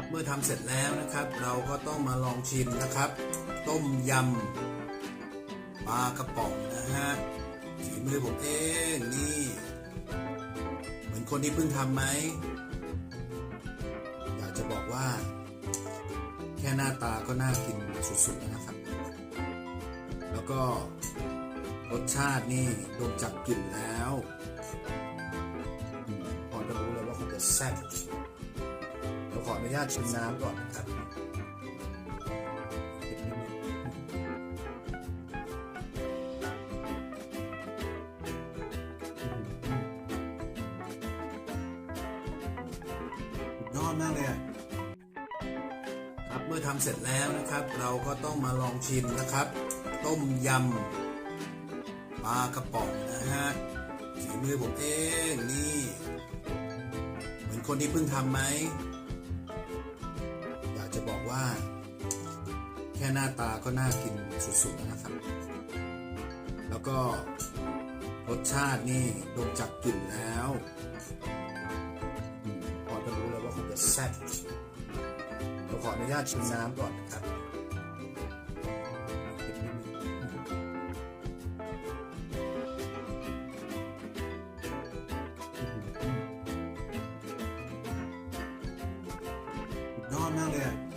ครับเมื่อทำเสร็จแล้วนะครับ เราก็ต้องมาลองชิมนะครับ ต้มยำปลากระป๋องนะฮะฝีมือผมเองนี่ เหมือนคนที่เพิ่งทำไหมอยากจะบอกว่า แค่หน้าตาก็น่ากินสุดๆนะครับ แล้วก็รสชาตินี่ดมจากกลิ่นแล้วพอจะรู้เลยว่าคงจะแซ่บ ออนุญาตชิมน้ำก่อนนะครับยอดมากเลยครับเมื่อทำเสร็จแล้วนะครับ เราก็ต้องมาลองชิมนะครับ ต้มยำปลากระป๋องนะฮะฝีมือผมเองนี่ เหมือนคนที่เพิ่งทำไหม ค่หน้าตาก็น่ากินสุดๆนะครับ แล้วก็รสชาตินี่ดมจากกลิ่นแล้วอืมพอจะรู้เลยว่าคงจะแซ่บเดี๋ยวขออนุญาตชิมน้ำก่อนนะครับยอดมากเลย